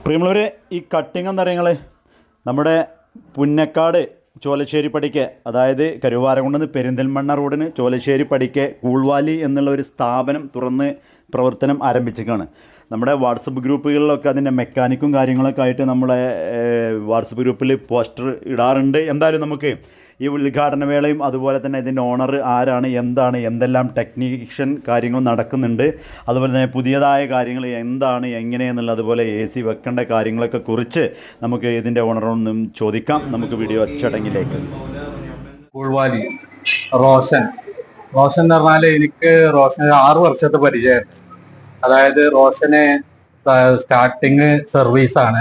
പ്രിയമുള്ളവരെ ഈ കട്ടിങ് എന്താ പറയുന്നത് നമ്മുടെ പുന്നക്കാട് ചോലശ്ശേരി പടിക്ക് അതായത് കരുവാരകുണ്ടെന്ന് പെരിന്തൽമണ്ണ റോഡിന് ചോലശ്ശേരി പടിക്ക് കൂൾവാലി എന്നുള്ള ഒരു സ്ഥാപനം തുറന്ന് പ്രവർത്തനം ആരംഭിച്ചിരിക്കുകയാണ്. നമ്മുടെ വാട്സപ്പ് ഗ്രൂപ്പുകളിലൊക്കെ അതിന്റെ മെക്കാനിക്കും കാര്യങ്ങളൊക്കെ ആയിട്ട് നമ്മളെ വാട്സപ്പ് ഗ്രൂപ്പിൽ പോസ്റ്റർ ഇടാറുണ്ട്. എന്തായാലും നമുക്ക് ഈ ഉദ്ഘാടന വേളയും അതുപോലെ തന്നെ ഇതിന്റെ ഓണർ ആരാണ് എന്താണ് എന്തെല്ലാം ടെക്നീഷ്യൻ കാര്യങ്ങൾ നടക്കുന്നുണ്ട് അതുപോലെ തന്നെ പുതിയതായ കാര്യങ്ങൾ എന്താണ് എങ്ങനെയെന്നുള്ള അതുപോലെ എ സി വെക്കേണ്ട കാര്യങ്ങളൊക്കെ കുറിച്ച് നമുക്ക് ഇതിന്റെ ഓണറൊന്നും ചോദിക്കാം. നമുക്ക് വീഡിയോ അച്ചടങ്ങിലേക്ക് ഉൾവാലി റോഷൻ. റോഷൻ എന്ന് പറഞ്ഞാൽ എനിക്ക് റോഷൻ ആറ് വർഷത്തെ പരിചയമുണ്ട് അതായത് റോഷന് സ്റ്റാർട്ടിങ് സർവീസ് ആണ്.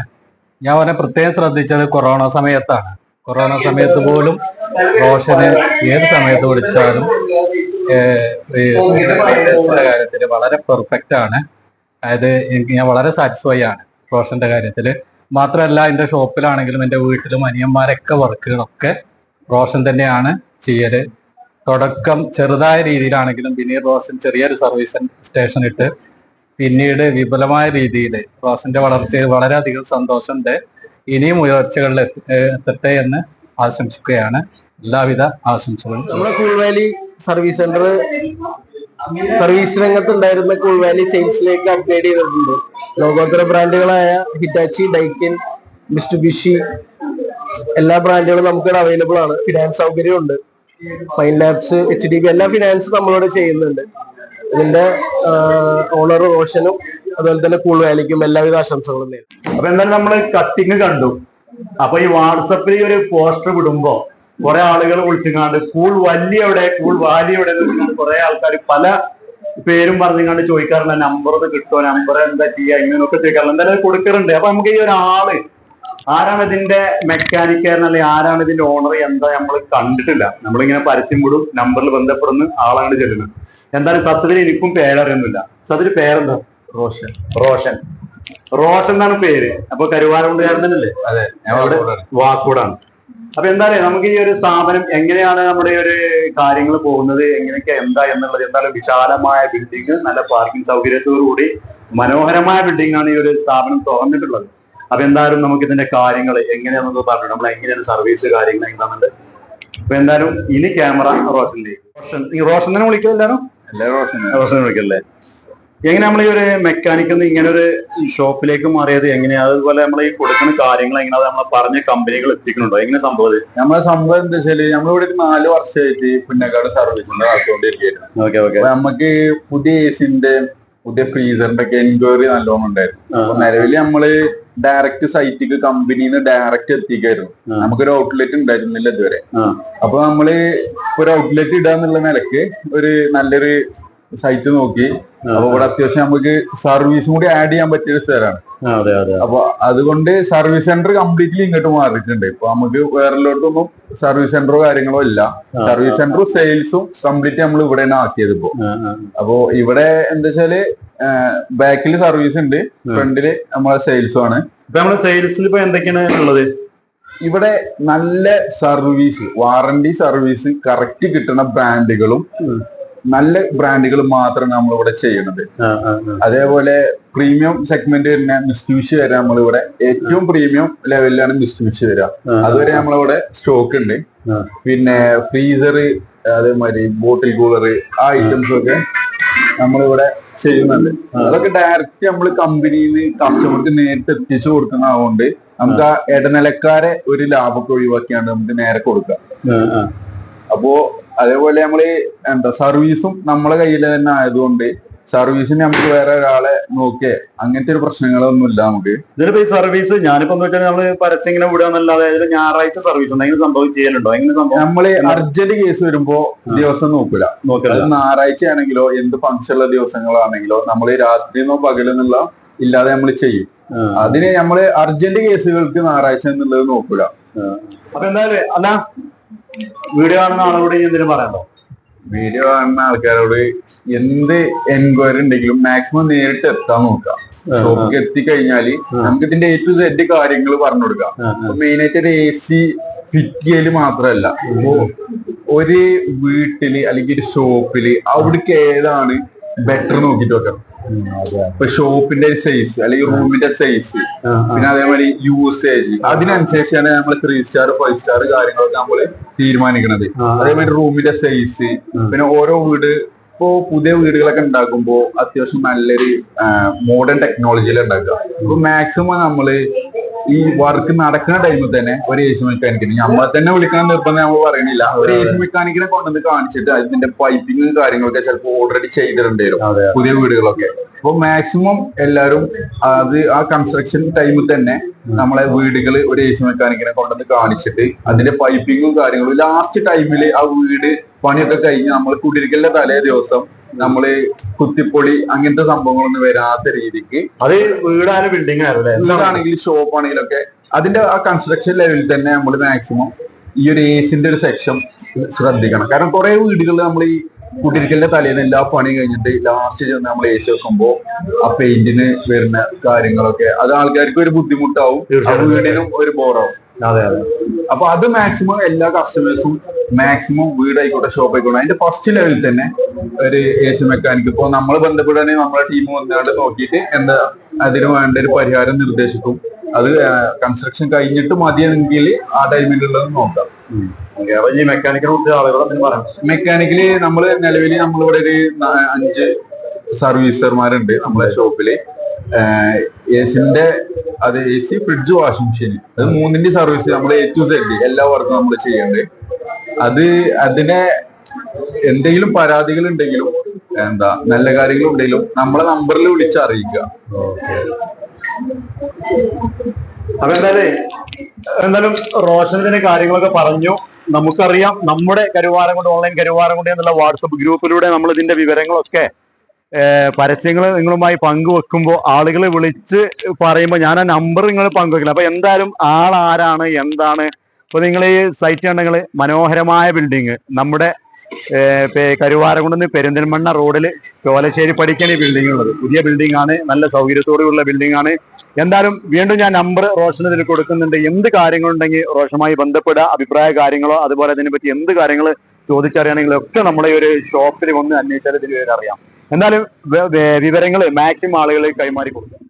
ഞാൻ അവനെ പ്രത്യേകം ശ്രദ്ധിച്ചത് കൊറോണ സമയത്താണ്. കൊറോണ സമയത്ത് പോലും റോഷന് ഏത് സമയത്ത് വിളിച്ചാലും കാര്യത്തിൽ വളരെ പെർഫെക്റ്റ് ആണ്. അതായത് എനിക്ക് ഞാൻ വളരെ സാറ്റിസ്ഫൈ ആണ് റോഷന്റെ കാര്യത്തിൽ മാത്രമല്ല എന്റെ ഷോപ്പിലാണെങ്കിലും എന്റെ വീട്ടിലും അനിയന്മാരൊക്കെ വർക്കുകളൊക്കെ റോഷൻ തന്നെയാണ് ചെയ്യൽ. തുടക്കം ചെറുതായ രീതിയിലാണെങ്കിലും ബിനീർ റോഷൻ ചെറിയൊരു സർവീസ് സ്റ്റേഷൻ ഇട്ട് പിന്നീട് വിപുലമായ രീതിയിൽ റോഷന്റെ വളർച്ചയിൽ വളരെയധികം സന്തോഷമുണ്ട്. ഇനിയും ഉയർച്ചകളിൽ എത്തട്ടെ എന്ന് ആശംസിക്കുകയാണ്. എല്ലാവിധ ആശംസകളും. നമ്മുടെ കൂൾവാലി സർവീസ് സെന്റർ സർവീസ് രംഗത്ത് ഉണ്ടായിരുന്ന കൂൾവാലി സെയിൽസിലേക്ക് അപ്ഗ്രേഡ് ചെയ്തിട്ടുണ്ട്. ലോകോത്തര ബ്രാൻഡുകളായ ഹിറ്റാച്ചി ഡൈക്കിൻ മിസ്റ്റർ ബിഷി എല്ലാ ബ്രാൻഡുകളും നമുക്കിവിടെ അവൈലബിൾ ആണ്. ഫിനാൻസ് സൗകര്യം ഉണ്ട് fine labs H D B എല്ലാ ഫിനാൻസും നമ്മളോട് ചെയ്യുന്നുണ്ട്. ഇതിന്റെ ഓണർ റോഷനും അതുപോലെ തന്നെ കൂൾ വാലിക്കും എല്ലാവിധ ആശംസകളും അപ്പൊ എന്തായാലും നമ്മൾ കട്ടിങ് കണ്ടു. അപ്പൊ ഈ വാട്സപ്പിൽ ഒരു പോസ്റ്റർ വിടുമ്പോ കുറെ ആളുകൾ വിളിച്ചിങ്ങാണ്ട് കൂൾ വലിയ എവിടെ കൂൾ വാലി എവിടെ കുറെ ആൾക്കാർ പല പേരും പറഞ്ഞുകൊണ്ട് ചോദിക്കാറുണ്ട് നമ്പർ ഒന്ന് കിട്ടുമോ നമ്പർ എന്താ ചെയ്യാ? ഇങ്ങനെയൊക്കെ ചോദിക്കാറുണ്ട്. എന്തായാലും കൊടുക്കാറുണ്ട്. അപ്പൊ നമുക്ക് ഈ ഒരാൾ ആരാണ് ഇതിന്റെ മെക്കാനിക്കാരൻ അല്ലെങ്കിൽ ആരാണ് ഇതിന്റെ ഓണർ എന്താ നമ്മൾ കണ്ടിട്ടില്ല. നമ്മളിങ്ങനെ പരസ്യം വിടും നമ്പറിൽ ബന്ധപ്പെടുന്ന ആളാണ് ചെല്ലുന്നത്. എന്തായാലും സത്യത്തിൽ എനിക്കും പേരറിയൊന്നുമില്ല സത്യത്തിൽ പേരെന്താ? റോഷൻ. റോഷൻ. റോഷൻ എന്നാണ് പേര്. അപ്പൊ കരുവാരകുണ്ടുകാരൻ തന്നെയല്ലേ അതെ അവിടെ വാക്കൂടാണ് അപ്പൊ എന്തായാലും നമുക്ക് ഈ ഒരു സ്ഥാപനം എങ്ങനെയാണ് നമ്മുടെ ഈ ഒരു കാര്യങ്ങൾ പോകുന്നത്? എങ്ങനെയൊക്കെ എന്താ എന്നുള്ളത്? എന്തായാലും വിശാലമായ ബിൽഡിംഗ് നല്ല പാർക്കിംഗ് സൗകര്യത്തോടു കൂടി മനോഹരമായ ബിൽഡിംഗ് ആണ് ഈ ഒരു സ്ഥാപനം തുറന്നിട്ടുള്ളത്. അപ്പൊ എന്തായാലും നമുക്ക് ഇതിന്റെ കാര്യങ്ങൾ എങ്ങനെയാണെന്നൊക്കെ പറഞ്ഞു നമ്മൾ എങ്ങനെയാണ് സർവീസ് കാര്യങ്ങൾ എന്താണെന്നുണ്ട്. അപ്പൊ എന്തായാലും ഇനി ക്യാമറ റോഷന്റെ റോഷൻ ഈ റോഷൻ തന്നെ എല്ലാ റോഷൻ. റോഷൻ വിളിക്കല്ലേ? എങ്ങനെ നമ്മൾ ഈ ഒരു മെക്കാനിക്കിൽ നിന്ന് ഇങ്ങനെ ഒരു ഷോപ്പിലേക്ക് മാറിയത് എങ്ങനെയാ? അതുപോലെ നമ്മൾ ഈ കൊടുക്കുന്ന കാര്യങ്ങൾ എങ്ങനെയാ? നമ്മൾ പറഞ്ഞ കമ്പനികൾ എത്തിക്കുന്നുണ്ടോ? എങ്ങനെ സംഭവം നമ്മളെ സംഭവം എന്താ വെച്ചാൽ നമ്മളിവിടെ ഒരു നാല് വർഷമായിട്ട് പുന്നക്കാട് സർവീസ് ഓക്കെ ഓക്കെ. നമുക്ക് പുതിയ എസിന്റെ പുതിയ ഫ്രീസറിന്റെ ഒക്കെ എൻക്വയറി നല്ലോണം ഉണ്ടായിരുന്നു. നിലവിൽ നമ്മൾ ഡയറക്റ്റ് സൈറ്റിക്ക് കമ്പനിന്ന് ഡയറക്റ്റ് എത്തിക്കായിരുന്നു. നമുക്കൊരു ഔട്ട്ലെറ്റ് ഉണ്ടായിരുന്നില്ല ഇതുവരെ. അപ്പൊ നമ്മൾ ഒരു ഔട്ട്ലെറ്റ് ഇടാന്നുള്ള നിലയ്ക്ക് ഒരു നല്ലൊരു സൈറ്റ് നോക്കി. അപ്പൊ ഇവിടെ അത്യാവശ്യം നമുക്ക് സർവീസും കൂടി ആഡ് ചെയ്യാൻ പറ്റിയ ഒരു സ്ഥലമാണ്. അതെ അതെ. അപ്പൊ അതുകൊണ്ട് സർവീസ് സെന്റർ കംപ്ലീറ്റ്ലി ഇങ്ങോട്ട് മാറിയിട്ടുണ്ട്. ഇപ്പൊ നമുക്ക് വേറെല്ലോട്ടൊന്നും സർവീസ് സെന്ററോ കാര്യങ്ങളോ ഇല്ല. സർവീസ് സെന്ററും സെയിൽസും കംപ്ലീറ്റ് നമ്മൾ ഇവിടെ തന്നെ ആക്കിയത് ഇപ്പോ. അപ്പോ ഇവിടെ എന്താ വെച്ചാൽ ബാക്കിൽ സർവീസ് ഉണ്ട് ഫ്രണ്ടിൽ നമ്മളെ സെയിൽസും ആണ്. ഇപ്പൊ നമ്മൾ സെയിൽസിൽ ഇപ്പൊ എന്തൊക്കെയാണ് ഉള്ളത്? ഇവിടെ നല്ല സർവീസ് വാറണ്ടി സർവീസ് കറക്റ്റ് കിട്ടുന്ന ബ്രാൻഡുകളും നല്ല ബ്രാൻഡുകൾ മാത്രമാണ് നമ്മളിവിടെ ആ. അതേപോലെ പ്രീമിയം സെഗ്മെന്റ് തന്നെ മിസ്റ്റ്യൂഷ് വരെ നമ്മളിവിടെ ഏറ്റവും പ്രീമിയം ലെവലിലാണ് മിസ്റ്റ്യൂഷ് വരിക. അതുവരെ നമ്മളിവിടെ സ്റ്റോക്ക് ഉണ്ട്. പിന്നെ ഫ്രീസർ അതേമാതിരി ബോട്ടിൽ കൂളർ ആ ഐറ്റംസ് ഒക്കെ നമ്മളിവിടെ ചെയ്യുന്നുണ്ട്. അതൊക്കെ ഡയറക്റ്റ് നമ്മൾ കമ്പനിയിൽ കസ്റ്റമർക്ക് നേരിട്ട് എത്തിച്ചു കൊടുക്കുന്ന കൊടുക്കുന്നതുകൊണ്ട് നമുക്ക് ആ ഇടനിലക്കാരെ ഒരു ലാഭമൊക്കെ ഒഴിവാക്കിയാണ് നമുക്ക് നേരെ കൊടുക്കാം. അപ്പോ അതേപോലെ നമ്മൾ എന്താ സർവീസും നമ്മളെ കയ്യിൽ തന്നെ ആയതുകൊണ്ട് സർവീസിന് നമുക്ക് വേറെ ഒരാളെ നോക്കിയേ അങ്ങനത്തെ ഒരു പ്രശ്നങ്ങളൊന്നും ഇല്ല നമുക്ക്. ഇതിലിപ്പോ ഈ സർവീസ് ഞാനിപ്പോ എന്ന് വെച്ചാൽ നമ്മൾ പരസ്യം ഇങ്ങനെ വിടുകയെന്നല്ലാതെ ഇതിൽ ഞായറാഴ്ച സർവീസ് എന്തെങ്കിലും സംഭവം ചെയ്യലുണ്ടോ? എങ്ങനെ സംഭവം? നമ്മൾ അർജന്റ് കേസ് വരുമ്പോ ദിവസം നോക്കൂല. നോക്കില്ല നോക്കല്ല ഞായറാഴ്ച ആണെങ്കിലോ എന്ത് ഫംഗ്ഷൻ ഉള്ള ദിവസങ്ങളാണെങ്കിലോ നമ്മൾ രാത്രിന്നോ പകലെന്നുള്ള ഇല്ലാതെ നമ്മൾ ചെയ്യും. അതിന് നമ്മൾ അർജന്റ് കേസുകൾക്ക് ഞായറാഴ്ച എന്നുള്ളത് നോക്കൂല. അപ്പൊ എന്തായാലും അല്ല വീഡിയോ കാണുന്ന ആളോട് ഇനി എന്തിനും പറയാമോ വീഡിയോ കാണുന്ന ആൾക്കാരോട് എന്ത് എൻക്വയറി ഉണ്ടെങ്കിലും മാക്സിമം നേരിട്ട് എത്താൻ നോക്കാം ഷോപ്പിൽ എത്തിക്കഴിഞ്ഞാൽ നമുക്ക് ഇതിന്റെ എ ടു സെഡ് കാര്യങ്ങൾ പറഞ്ഞു കൊടുക്കാം മെയിൻ ആയിട്ട് ഒരു എ സി ഫിറ്റ് ചെയ്യൽ മാത്രല്ല ഒരു വീട്ടിൽ അല്ലെങ്കിൽ ഒരു ഷോപ്പിൽ അവിടേക്ക് ഏതാണ് ബെറ്റർ നോക്കിയിട്ട് വെക്കണം. ഇപ്പൊ ഷോപ്പിന്റെ സൈസ് അല്ലെങ്കിൽ റൂമിന്റെ സൈസ് പിന്നെ അതേപോലെ യൂസേജ് അതിനനുസരിച്ചാണ് നമ്മൾ ത്രീ സ്റ്റാർ ഫൈവ് സ്റ്റാർ കാര്യങ്ങളൊക്കെ നമ്മൾ തീരുമാനിക്കുന്നത് അതേമാതിരി റൂമിന്റെ സൈസ് പിന്നെ ഓരോ വീട് ഇപ്പോ പുതിയ വീടുകളൊക്കെ ഉണ്ടാക്കുമ്പോ അത്യാവശ്യം നല്ലൊരു മോഡേൺ ടെക്നോളജിയിൽ ഉണ്ടാക്കുക. അപ്പൊ മാക്സിമം നമ്മൾ ഈ വർക്ക് നടക്കുന്ന ടൈമിൽ തന്നെ ഒരു ഏസി സി മെക്കാനിക്കിന് നമ്മളെ തന്നെ വിളിക്കാൻ നിർബന്ധം നമ്മൾ പറയണില്ല. ഒരു ഏസി സി മെക്കാനിക്കിനെ കൊണ്ടുവന്ന് കാണിച്ചിട്ട് അതിന്റെ പൈപ്പിങ്ങും കാര്യങ്ങളൊക്കെ ചിലപ്പോൾ ഓൾറെഡി ചെയ്തിട്ടുണ്ടായിരുന്നു പുതിയ വീടുകളൊക്കെ. അപ്പൊ മാക്സിമം എല്ലാവരും അത് ആ കൺസ്ട്രക്ഷൻ ടൈമിൽ തന്നെ നമ്മളെ വീടുകൾ ഒരു ഏസി സി മെക്കാനിക്കിനെ കൊണ്ടുവന്ന് കാണിച്ചിട്ട് അതിന്റെ പൈപ്പിങ്ങും കാര്യങ്ങളും ലാസ്റ്റ് ടൈമിൽ ആ വീട് പണിയൊക്കെ കഴിഞ്ഞ് നമ്മൾ കുടിരിക്കലിന്റെ തലേ ദിവസം നമ്മൾ കുത്തിപ്പൊളി അങ്ങനത്തെ സംഭവങ്ങളൊന്നും വരാത്ത രീതിക്ക് അത് വീടാണ് ബിൽഡിംഗ് ആണെങ്കിൽ ഷോപ്പ് ഷോപ്പ് ആണെങ്കിലൊക്കെ അതിന്റെ ആ കൺസ്ട്രക്ഷൻ ലെവലിൽ തന്നെ നമ്മൾ മാക്സിമം ഈ ഒരു ഏസിന്റെ ഒരു സെക്ഷൻ ശ്രദ്ധിക്കണം. കാരണം കുറെ വീടുകൾ നമ്മൾ ഈ കുട്ടിരിക്കലിന്റെ തലേന്ന് എല്ലാ പണിയും കഴിഞ്ഞിട്ട് ലാസ്റ്റ് ചെന്ന് നമ്മൾ സി വെക്കുമ്പോ ആ പെയിന്റിന് വരുന്ന കാര്യങ്ങളൊക്കെ അത് ആൾക്കാർക്ക് ഒരു ബുദ്ധിമുട്ടാവും. വീടിനും ഒരു ബോറാവും അതെ അതെ. അപ്പൊ അത് മാക്സിമം എല്ലാ കസ്റ്റമേഴ്സും മാക്സിമം വീടായിക്കോട്ടെ ഷോപ്പ് ആയിക്കോട്ടെ. അതിന്റെ ഫസ്റ്റ് ലെവലിൽ തന്നെ ഒരു എ സി മെക്കാനിക് ഇപ്പൊ നമ്മൾ ബന്ധപ്പെടുകയാണെങ്കിൽ നമ്മളെ ടീം വന്നുകൊണ്ട് നോക്കിയിട്ട് എന്താ അതിന് വേണ്ട ഒരു പരിഹാരം നിർദ്ദേശിക്കും. അത് കൺസ്ട്രക്ഷൻ കഴിഞ്ഞിട്ട് മതിയെങ്കിൽ ആ ടൈമിലുള്ളത് നോക്കാം. മെക്കാനിക്കിനെ കുറിച്ച് ആളുകളെ പറയാം മെക്കാനിക്കലി നമ്മൾ നിലവിൽ നമ്മളിവിടെ ഒരു അഞ്ച് സർവീസർമാരുണ്ട് നമ്മളെ ഷോപ്പിൽ. എസിന്റെ അത് A C fridge washing machine. അത് മൂന്നിന്റെ സർവീസ് നമ്മൾ എ ടു സെഡ് എല്ലാ വർക്കും നമ്മൾ ചെയ്യുന്നുണ്ട് അത് അതിനെ എന്തെങ്കിലും പരാതികൾ ഉണ്ടെങ്കിലും എന്താ നല്ല കാര്യങ്ങൾ ഉണ്ടെങ്കിലും നമ്മളെ നമ്പറിൽ വിളിച്ച് അറിയിക്കുക. അപ്പൊ എന്തായാലും എന്തായാലും റോഷനത്തിന്റെ കാര്യങ്ങളൊക്കെ പറഞ്ഞു. നമുക്കറിയാം നമ്മുടെ കരുവാരം കൊണ്ട് ഓൺലൈൻ കരുവാരം കൊണ്ട് എന്നുള്ള വാട്സപ്പ് ഗ്രൂപ്പിലൂടെ നമ്മൾ ഇതിന്റെ വിവരങ്ങളൊക്കെ പരസ്യങ്ങൾ നിങ്ങളുമായി പങ്കുവെക്കുമ്പോൾ ആളുകൾ വിളിച്ച് പറയുമ്പോൾ ഞാൻ ആ നമ്പർ നിങ്ങൾ പങ്കുവെക്കില്ല. അപ്പൊ എന്തായാലും ആൾ ആരാണ് എന്താണ്? ഇപ്പൊ നിങ്ങൾ ഈ സൈറ്റ് ഉണ്ടെങ്കിൽ മനോഹരമായ ബിൽഡിങ് നമ്മുടെ കരുവാരകുണ്ടെന്ന് പെരിന്തൽമണ്ണ റോഡിൽ ചോലശ്ശേരി പഠിക്കണ ഈ ബിൽഡിംഗ് ഉള്ളത്. പുതിയ ബിൽഡിംഗ് ആണ് നല്ല സൗകര്യത്തോടെയുള്ള ബിൽഡിംഗ് ആണ്. എന്തായാലും വീണ്ടും ഞാൻ നമ്പർ റോഷന് ഇതിൽ കൊടുക്കുന്നുണ്ട്. എന്ത് കാര്യങ്ങളുണ്ടെങ്കിൽ റോഷനുമായി ബന്ധപ്പെടുക അഭിപ്രായ കാര്യങ്ങളോ അതുപോലെ അതിനെ പറ്റി എന്ത് കാര്യങ്ങൾ ചോദിച്ചറിയണമെങ്കിലും ഒക്കെ നമ്മുടെ ഈ ഒരു ഷോപ്പിൽ വന്ന് അന്വേഷിച്ചാൽ വിവരം അറിയാം. എന്തായാലും വിവരങ്ങൾ മാക്സിമം ആളുകൾ കൈമാറി കൊടുക്കുക